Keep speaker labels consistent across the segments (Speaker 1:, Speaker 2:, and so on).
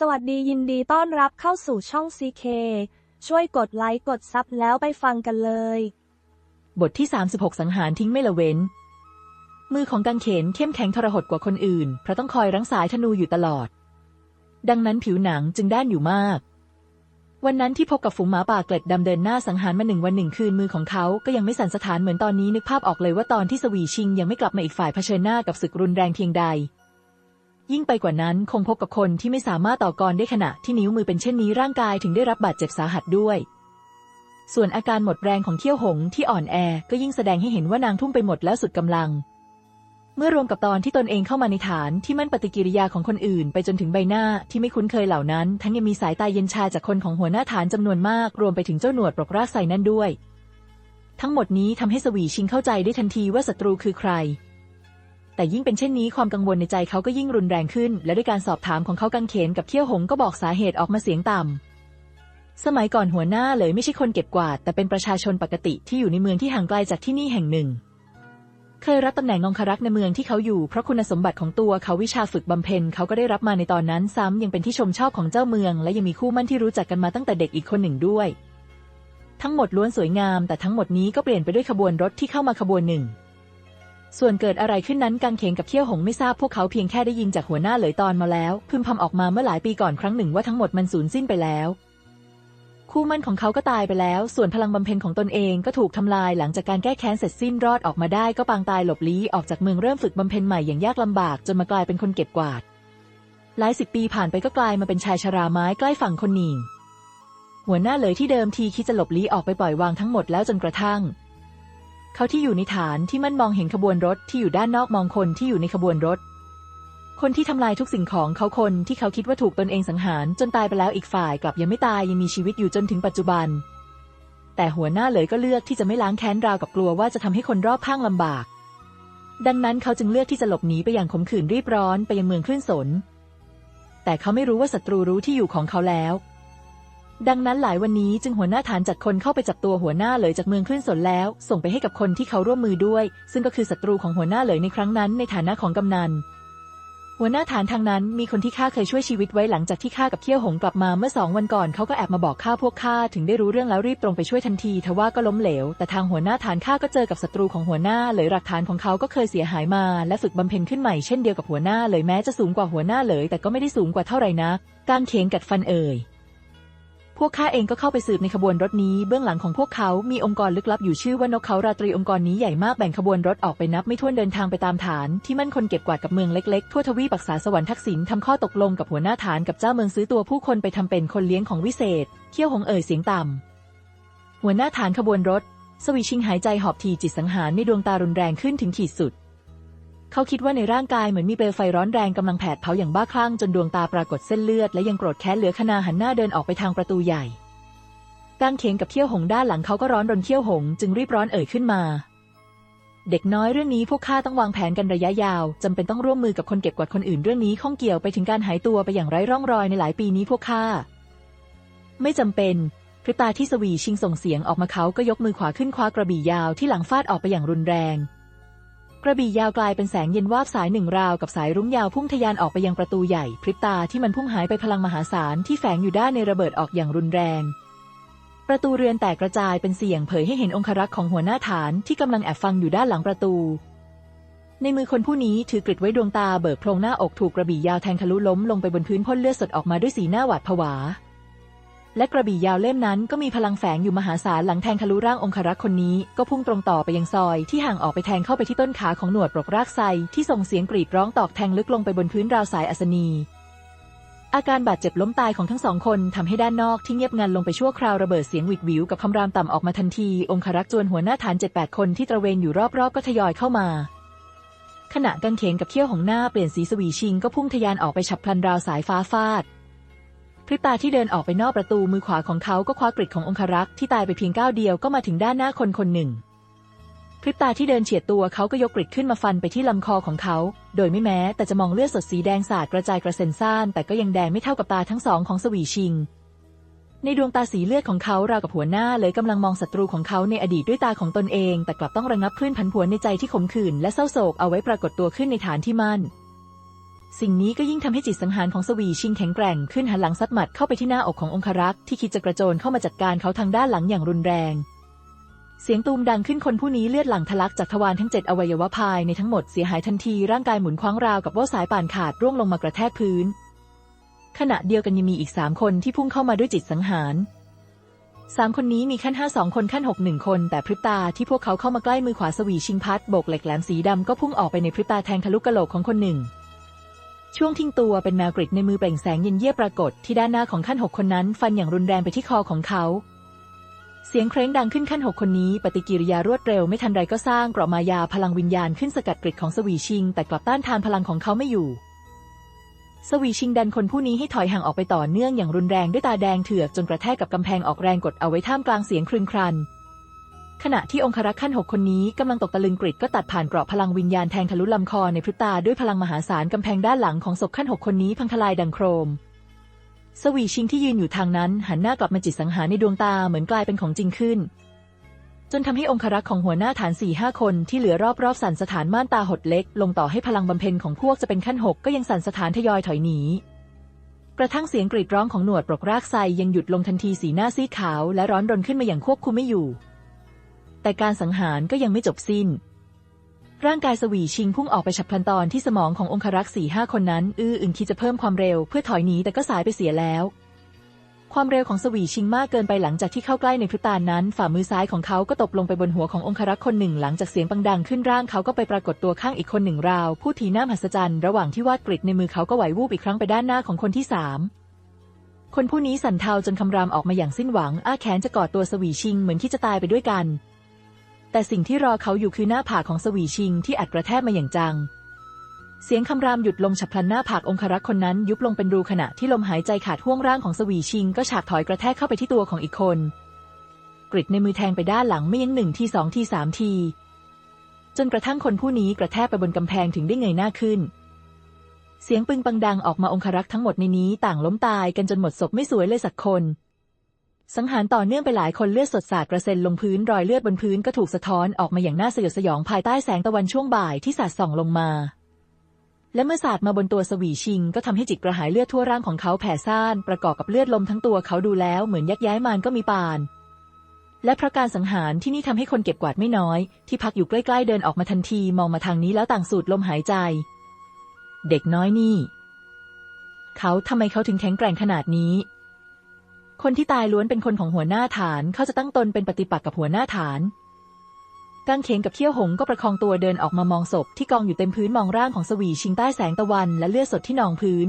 Speaker 1: สวัสดียินดีต้อนรับเข้าสู่ช่อง CK ช่วยกดไลค์กดซับแล้วไปฟังกันเลย
Speaker 2: บทที่ 36 สังหารทิ้งไม่ละเว้น มือของกังเขนเข้มแข็งทรหดกว่าคนอื่น เพราะต้องคอยรั้งสายธนูอยู่ตลอด ดังนั้นผิวหนังจึงด้านอยู่มาก วันนั้นที่พบกับฝูงหมาป่าเกล็ดดำเดินหน้าสังหารมาหนึ่งวันหนึ่งคืนมือของเขาก็ยังไม่สั่นสะท้านเหมือนตอนนี้นึกภาพออกเลยว่าตอนที่สวีชิงยังไม่กลับมาอีกฝ่ายเผชิญหน้ากับศึกรุนแรงเพียงใด ยิ่งไปกว่านั้นคงพบกับคนที่ไม่สามารถต่อกรได้ขณะที่นิ้วมือเป็นเช่นนี้ร่างกายถึงได้รับบาดเจ็บสาหัสด้วย ส่วนอาการหมดแรงของเขี้ยวหงที่อ่อนแอก็ยิ่งแสดงให้เห็นว่านางทุ่มไปหมดแล้วสุดกำลัง เมื่อรวมกับตอนที่ตนเองเข้ามาในฐานที่มั่นปฏิกิริยาของคนอื่น ไปจนถึงใบหน้าที่ไม่คุ้นเคยเหล่านั้น ทั้งยังมีสายตาเย็นชาจากคนของหัวหน้าฐานจำนวนมาก รวมไปถึงเจ้าหนวดปลกรากใส่นั่นด้วย ทั้งหมดนี้ทำให้สวีชิงเข้าใจได้ทันทีว่าศัตรูคือใคร แต่ยิ่งเป็นเช่นนี้ความกังวลในใจเขาก็ยิ่งรุนแรงขึ้น และด้วยการสอบถามของเขากังเขนกับเขี้ยวหงก็บอกสาเหตุออกมาเสียงต่ำสมัยก่อนหัวหน้าเลยไม่ใช่คนเก็บกวาด แต่เป็นประชาชนปกติที่อยู่ในเมืองที่ห่างไกลจากที่นี่แห่งหนึ่ง เคยรับตำแหน่งองครักษ์ในเมืองที่เขาอยู่เพราะคุณสมบัติของตัวเขาวิชาฝึกบำเพ็ญเขาก็ได้รับมาในตอนนั้น ซ้ำยังเป็นที่ชมชอบของเจ้าเมือง และยังมีคู่มั่นที่รู้จักกันมาตั้งแต่เด็กอีกคนหนึ่งด้วย ทั้งหมดล้วนสวยงาม แต่ทั้งหมดนี้ก็เปลี่ยนไปด้วยขบวนรถที่เข้ามาขบวนหนึ่ง ส่วนเกิดอะไรขึ้นนั้นกังเขงกับเขี้ยวหงไม่ทราบพวกเขาเพียงแค่ได้ยินจากหัวหน้าเหลยตอนมาแล้ว พึมพำออกมาเมื่อหลายปีก่อนครั้งหนึ่งว่าทั้งหมดมันสูญสิ้นไปแล้ว คู่มั่นของเขาก็ตายไปแล้ว ส่วนพลังบำเพ็ญของตนเองก็ถูกทำลายหลังจากการแก้แค้นเสร็จสิ้นรอดออกมาได้ก็ปางตายหลบลี้ออกจากเมืองเริ่มฝึกบำเพ็ญใหม่อย่างยากลำบากจนมากลายเป็นคนเก็บกวาดหลายสิบปีผ่านไปก็กลายมาเป็นชายชราไม้ใกล้ฝั่งคนหนิงหัวหน้าเลยที่เดิมทีคิดจะหลบลี้ออกไปปล่อยวางทั้งหมดแล้วจนกระทั่ง เขาที่อยู่ในฐานที่มั่นมองเห็นขบวนรถที่อยู่ด้านนอกมองคนที่อยู่ในขบวนรถ คนที่ทำลายทุกสิ่งของเขาคนที่เขาคิดว่าถูกตนเองสังหารจนตายไปแล้วอีกฝ่ายกลับยังไม่ตายยังมีชีวิตอยู่จนถึงปัจจุบัน แต่หัวหน้าเลยก็เลือกที่จะไม่ล้างแค้นราวกับกลัวว่าจะทำให้คนรอบข้างลำบาก ดังนั้นเขาจึงเลือกที่จะหลบหนีไปอย่างขมขื่นรีบร้อนไปยังเมืองคลื่นสน แต่เขาไม่รู้ว่าศัตรูรู้ที่อยู่ของเขาแล้ว ดังนั้นหลายวันนี้จึงหัวหน้าฐานจัดคนเข้าไปจับตัวหัวหน้าเหลยจากเมืองคลื่นสนแล้ว ส่งไปให้กับคนที่เขาร่วมมือด้วย ซึ่งก็คือศัตรูของหัวหน้าเหลยในครั้งนั้นในฐานะของกำนัน หัวหน้าฐานทางนั้นมีคนที่ข้าเคยช่วยชีวิตไว้หลังจากที่ข้ากับเขี้ยวหงกลับมาเมื่อสองวันก่อนเขาก็แอบมาบอกข้าพวกข้าถึงได้รู้เรื่องแล้วรีบตรงไปช่วยทันทีทว่าก็ล้มเหลว แต่ทางหัวหน้าฐานข้าก็เจอกับศัตรูของหัวหน้าเลยหลักฐานของเขาก็เคยเสียหายมา และฝึกบำเพ็ญขึ้นใหม่เช่นเดียวกับหัวหน้าเลยแม้จะสูงกว่าหัวหน้าเลยแต่ก็ไม่ได้สูงกว่าเท่าไหร่นักกางเขงกัดฟันเอ่ย พวกข้าเองก็เข้าไปสืบในขบวนรถนี้ เบื้องหลังของพวกเขามีองค์กรลึกลับอยู่ชื่อว่านกเขาราตรีองค์กรนี้ใหญ่มากแบ่งขบวนรถออกไปนับไม่ถ้วนเดินทางไปตามฐาน ที่มั่นคนเก็บกวาดกับเมืองเล็กๆ ทั่วทวีปปักษาสวรรค์ทักษิณทำข้อตกลงกับหัวหน้าฐานกับเจ้าเมืองซื้อตัวผู้คนไปทำเป็นคนเลี้ยงของวิเศษเขี้ยวหงเอ่ยเสียงต่ำหัวหน้าฐานขบวนรถ สวีชิงหายใจหอบทีจิตสังหารในดวงตารุนแรงขึ้นถึงขีดสุด เขาคิดว่าในร่างกายเหมือนมีเปลวไฟร้อนแรงกำลังแผดเผาอย่างบ้าคลั่งจนดวงตาปรากฏเส้นเลือดและยังโกรธแค้นเหลือขนาหันหน้าเดินออกไปทางประตูใหญ่กางเขงกับเขี้ยวหงด้านหลังเขาก็ร้อนรนเขี้ยวหงจึงรีบร้อนเอ่ยขึ้นมา เด็กน้อยเรื่องนี้พวกข้าต้องวางแผนกันระยะยาวจำเป็นต้องร่วมมือกับคนเก็บกวาดคนอื่นเรื่องนี้ข้องเกี่ยวไปถึงการหายตัวไปอย่างไร้ร่องรอยในหลายปีนี้พวกข้าไม่จำเป็นพริบตาที่สวีชิงส่งเสียงออกมาเขาก็ยกมือขวาขึ้นคว้ากระบี่ยาวที่หลังฟาดออกไปอย่างรุนแรง กระบี่ยาวกลายเป็นแสงเย็นวาบสายหนึ่งราวกับสายรุ้งยาวพุ่งทะยานออกไปยังประตูใหญ่ พริบตาที่มันพุ่งหายไปพลังมหาศาลที่แฝงอยู่ด้านในระเบิดออกอย่างรุนแรง ประตูเรือนแตกกระจายเป็นเสียงเผยให้เห็นองครักษ์ของหัวหน้าฐานที่กำลังแอบฟังอยู่ด้านหลังประตู ในมือคนผู้นี้ถือกริดไว้ดวงตาเบิกโพรงหน้าอกถูกกระบี่ยาวแทงทะลุล้มลงไปบนพื้นพ่นเลือดสดออกมาด้วยสีหน้าหวาดผวา และกระบี่ยาวเล่มนั้นก็มีพลังแฝงอยู่มหาศาลหลังแทงทะลุร่างองครักษ์คนนี้ ก็พุ่งตรงต่อไปยังซอย ที่ห่างออกไปแทงเข้าไปที่ต้นขาของหนวดปลกรากไซที่ส่งเสียงกรีดร้องตอกแทงลึกลงไปบนพื้นราวสายอัศนีอาการบาดเจ็บล้มตายของทั้งสองคนทำให้ด้านนอกที่เงียบงันลงไปชั่วคราวระเบิดเสียงหวิดวิวกับคำรามต่ำออกมาทันที องครักษ์จวนหัวหน้าฐานเจ็ดแปดคนที่ตระเวนอยู่รอบๆ ก็ทยอยเข้ามา ขณะกังเขนกับเขี้ยวของหน้าเปลี่ยนสีสวีชิงก็พุ่งทะยานออกไปฉับพลันราวสายฟ้าฟาด พริบตาที่เดินออกไปนอกประตูมือขวาของเขาก็คว้ากริดขององครักษ์ที่ตายไปเพียงก้าวเดียวก็มาถึงด้านหน้าคนคนหนึ่งพริบตาที่เดินเฉียดตัวเขาก็ยกกริดขึ้นมาฟันไปที่ลำคอของเขา โดยไม่แม้แต่จะมองเลือดสดสีแดงสาดกระจายกระเซ็นซ่านแต่ก็ยังแดงไม่เท่ากับตาทั้งสองของสวีชิง ในดวงตาสีเลือดของเขาราวกับหัวหน้าเลยกำลังมองศัตรูของเขาในอดีตด้วยตาของตนเอง แต่กลับต้องระงับคลื่นผันผวนในใจที่ขมขื่นและเศร้าโศกเอาไว้ปรากฏตัวขึ้นในฐานที่มั่น สิ่งนี้ก็ยิ่งทำให้จิตสังหารของสวีชิงแข็งแกร่งขึ้นหันหลังซัดหมัดเข้าไปที่หน้าอกขององครักษ์ที่คิดจะกระโจนเข้ามาจัดการเขาทางด้านหลังอย่างรุนแรง เสียงตูมดังขึ้นคนผู้นี้เลือดหลั่งทะลักจากทวารทั้งเจ็ดอวัยวะภายในทั้งหมดเสียหายทันทีร่างกายหมุนคว้างราวกับว่าสายป่านขาดร่วงลงมากระแทกพื้น ขณะเดียวกันยังมีอีกสามคนที่พุ่งเข้ามาด้วยจิตสังหารสามคนนี้มีขั้นห้าสองคนขั้นหกหนึ่งคน แต่พริบตาที่พวกเขาเข้ามาใกล้มือขวาสวีชิงพัดโบกเหล็กแหลมสีดำก็พุ่งออกไปในพริบตาแทงทะลุกะโหลกของคนหนึ่ง ช่วงทิ้งตัวเป็นแมวกริดในมือเปล่งแสงเย็นเยียบปรากฏที่ด้านหน้าของขั้นหกคนนั้นฟันอย่างรุนแรงไปที่คอของเขา เสียงเคร้งดังขึ้นขั้นหกคนนี้ ปฏิกิริยารวดเร็วไม่ทันไรก็สร้างเกราะมายาพลังวิญญาณขึ้นสกัดกริดของสวีชิง แต่กลับต้านทานพลังของเขาไม่อยู่สวีชิงดันคนผู้นี้ให้ถอยห่างออกไปต่อเนื่องอย่างรุนแรงด้วยตาแดงเถือกจนกระแทกกับกำแพงออกแรงกดเอาไว้ท่ามกลางเสียงครึนครัน ขณะที่องครักษ์ขั้นหกคนนี้กำลังตกตะลึงกริดก็ตัดผ่านเกราะพลังวิญญาณแทงทะลุลำคอในพริบตาด้วยพลังมหาศาลกำแพงด้านหลังของศพขั้นหกคนนี้พังทลายดังโครม สวีชิงที่ยืนอยู่ทางนั้น หันหน้ากลับมาจิตสังหารในดวงตาเหมือนกลายเป็นของจริงขึ้น จนทำให้องครักษ์ของหัวหน้าฐานสี่ห้าคนที่เหลือรอบๆสั่นสถานม่านตาหดเล็ก ลงต่อให้พลังบำเพ็ญของพวกจะเป็นขั้นหกก็ยังสั่นสถานทยอยถอยหนีกระทั่งเสียงกรีดร้องของหนวดปรกรากไซยังหยุดลงทันทีสีหน้าซีขาวและร้อนรนขึ้นมาอย่างควบคุมไม่อยู่ แต่การสังหารก็ยังไม่จบสิ้น ร่างกายสวีชิงพุ่งออกไปฉับพลันตอนที่สมองขององครักษ์สี่ห้าคนนั้น อื้ออึงคิดจะเพิ่มความเร็วเพื่อถอยหนีแต่ก็สายไปเสียแล้วความเร็วของสวีชิงมากเกินไปหลังจากที่เข้าใกล้ในพริบตานั้น ฝ่ามือซ้ายของเขาก็ตกลงไปบนหัวขององครักษ์คนหนึ่ง หลังจากเสียงปังดังขึ้นร่างเขาก็ไปปรากฏตัวข้างอีกคนหนึ่งราว ผู้ทีน้ามหัศจรรย์ระหว่างที่วาดกริดในมือเขาก็ไหววูบอีกครั้งไปด้านหน้าของคนที่สามคนผู้นี้สั่นเทาจนคำรามออกมาอย่างสิ้นหวัง อ้าแขนจะกอดตัวสวีชิงเหมือนที่จะตายไปด้วยกัน แต่สิ่งที่รอเขาอยู่คือหน้าผากของสวีชิงที่อัดกระแทกมาอย่างจัง เสียงคำรามหยุดลงฉับพลันหน้าผากองครักษ์คนนั้นยุบลงเป็นรูขณะที่ลมหายใจขาดห่วงร่างของสวีชิง ก็ฉากถอยกระแทกเข้าไปที่ตัวของอีกคน กริดในมือแทงไปด้านหลังไม่ยั้งหนึ่งทีสองทีสามที จนกระทั่งคนผู้นี้กระแทกไปบนกำแพงถึงได้เงยหน้าขึ้น เสียงปึงปังดังออกมาองครักษ์ทั้งหมดในนี้ต่างล้มตายกันจนหมดศพไม่สวยเลยสักคน สังหารต่อเนื่องไปหลายคนเลือดสดสาดกระเซ็นลงพื้นรอยเลือดบนพื้นก็ถูกสะท้อนออกมาอย่างน่าสยดสยองภายใต้แสงตะวันช่วงบ่ายที่สาดส่องลงมา และเมื่อสาดมาบนตัวสวีชิง ก็ทำให้จิตกระหายเลือดทั่วร่างของเขาแผ่ซ่านประกอบกับเลือดลมทั้งตัวเขาดูแล้วเหมือนยักย้ายมารก็มีปาน และเพราะการสังหารที่นี่ทำให้คนเก็บกวาดไม่น้อย ที่พักอยู่ใกล้ๆเดินออกมาทันทีมองมาทางนี้แล้วต่างสูดลมหายใจ เด็กน้อยนี่ เขาทำไมเขาถึงแข็งแกร่งขนาดนี้ คนที่ตายล้วนเป็นคนของหัวหน้าฐานเขาจะตั้งตนเป็นปฏิปักษ์กับหัวหน้าฐานกางเขนกับเขี้ยวหงก็ประคองตัวเดินออกมามองศพที่กองอยู่เต็มพื้นมองร่างของสวีชิงใต้แสงตะวันและเลือดสดที่นองพื้น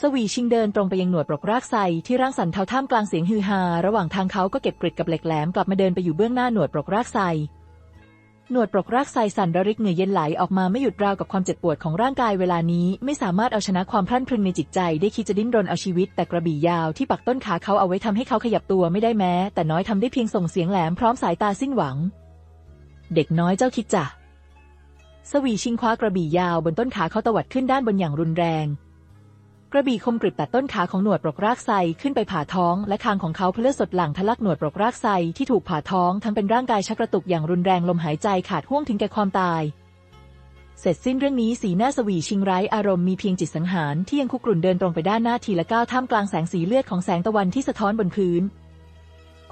Speaker 2: สวีชิงเดินตรงไปยังหนวดปลอกรากไซที่ร่างสันเทาท่ามกลางเสียงฮือฮา ระหว่างทางเขาก็เก็บกริดกับเหล็กแหลมกลับมาเดินไปอยู่เบื้องหน้าหนวดปลอกรากไซ หนวดปลอกรากไซสันระริกเหงื่อเย็นไหลออกมาไม่หยุดราวกับความเจ็บปวดของร่างกายเวลานี้ ไม่สามารถเอาชนะความพลั่นพรึงในจิตใจได้คิดจะดิ้นรนเอาชีวิต แต่กระบี่ยาวที่ปักต้นขาเขาเอาไว้ทำให้เขาขยับตัวไม่ได้แม้ แต่น้อยทำได้เพียงส่งเสียงแหลมพร้อมสายตาสิ้นหวัง เด็กน้อยเจ้าคิดจะสวีชิงคว้ากระบี่ยาวบนต้นขาเขาตวัดขึ้นด้านบนอย่างรุนแรง กระบี่คมกริบตัดต้นขาของหนวดปลอกรากไซขึ้นไปผ่าท้องและคางของเขาเพลือสดหลั่งทะลักหนวดปลอกรากไซที่ถูกผ่าท้องทั้งเป็นร่างกายชักกระตุกอย่างรุนแรงลมหายใจขาดห่วงถึงแก่ความตาย เสร็จสิ้นเรื่องนี้สีหน้าสวีชิงไร้อารมณ์มีเพียงจิตสังหารที่ยังคุกรุ่นเดินตรงไปด้านหน้าทีละก้าวท่ามกลางแสงสีเลือดของแสงตะวันที่สะท้อนบนพื้น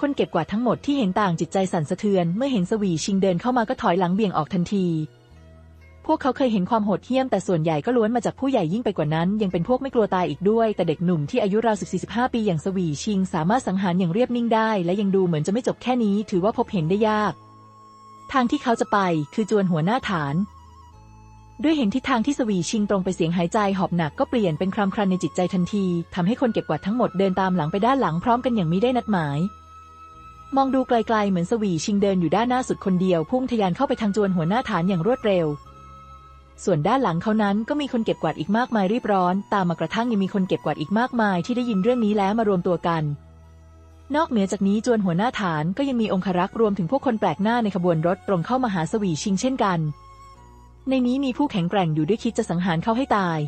Speaker 2: คนเก็บกวาดทั้งหมดที่เห็นต่างจิตใจสั่นสะเทือน เมื่อเห็นสวีชิงเดินเข้ามาก็ถอยหลังเบี่ยงออกทันที วกเขาเคยเห็นความโหดเหี้ยมแต่ส่วนใหญ่ก็ล้วนมาจากผู้ใหญ่ยิ่งไปกว่านั้น ยังเป็นพวกไม่กลัวตายอีกด้วย แต่เด็กหนุ่มที่อายุราว14-15 ปีอย่างสวีชิง สามารถสังหารอย่างเรียบนิ่งได้ และยังดูเหมือนจะไม่จบแค่นี้ ถือว่าพบเห็นได้ยาก ทางที่เขาจะไปคือจวนหัวหน้าฐาน ด้วยเห็นทิศทางที่สวีชิงตรงไปเสียงหายใจหอบหนักก็เปลี่ยนเป็นครามครันในจิตใจทันทีทำให้คนเก็บกวาดทั้งหมดเดินตามหลังไปด้านหลังพร้อมกันอย่างมิได้นัดหมายมองดูไกลๆเหมือนสวีชิงเดินอยู่ด้านหน้าสุดคนเดียว พุ่งทะยานเข้าไปทางจวนหัวหน้าฐานอย่างรวดเร็ว ส่วนด้านหลังเขานั้นก็มีคนเก็บกวาดอีกมากมายรีบร้อน ตามมากระทั่งยังมีคนเก็บกวาดอีกมากมายที่ได้ยินเรื่องนี้แล้วมารวมตัวกัน นอกเหนือจากนี้จวนหัวหน้าฐานก็ยังมีองครักษ์รวมถึงพวกคนแปลกหน้าในขบวนรถตรงเข้ามาหาสวีชิงเช่นกัน ในนี้มีผู้แข็งแกร่งอยู่ด้วยคิดจะสังหารเขาให้ตาย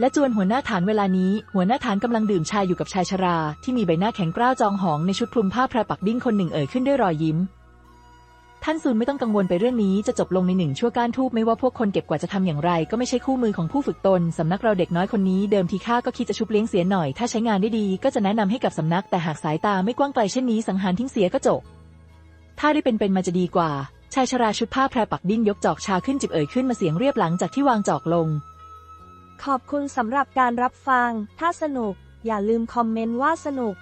Speaker 2: และจวนหัวหน้าฐานเวลานี้ หัวหน้าฐานกำลังดื่มชาอยู่กับชายชรา ที่มีใบหน้าแข็งกร้าวจองหองในชุดคลุมผ้าแพรปักดิ้นคนหนึ่งเอ่ยขึ้นด้วยรอยยิ้ม ท่านซุนไม่ต้องกังวลไปเรื่องนี้จะจบลงในหนึ่งชั่วก้านทูบไม่ว่าพวกคนเก็บกว่าจะทำอย่างไร ก็ไม่ใช่คู่มือของผู้ฝึกตนสำนักเราเด็กน้อยคนนี้เดิมทีข้าก็คิดจะชุบเลี้ยงเสียหน่อย ถ้าใช้งานได้ดีก็จะแนะนำให้กับสำนัก แต่หากสายตาไม่กว้างไกลเช่นนี้สังหารทิ้งเสียก็จบ ถ้าได้เป็นเป็นมาจะดีกว่า ชายชราชุดผ้าแพรปักดิ้นยกจอกชาขึ้นจิบเอ่ยขึ้นมาเสียงเรียบหลังจากที่วางจอกลง
Speaker 1: ขอบคุณสำหรับการรับฟัง ถ้าสนุก อย่าลืมคอมเมนต์ว่าสนุก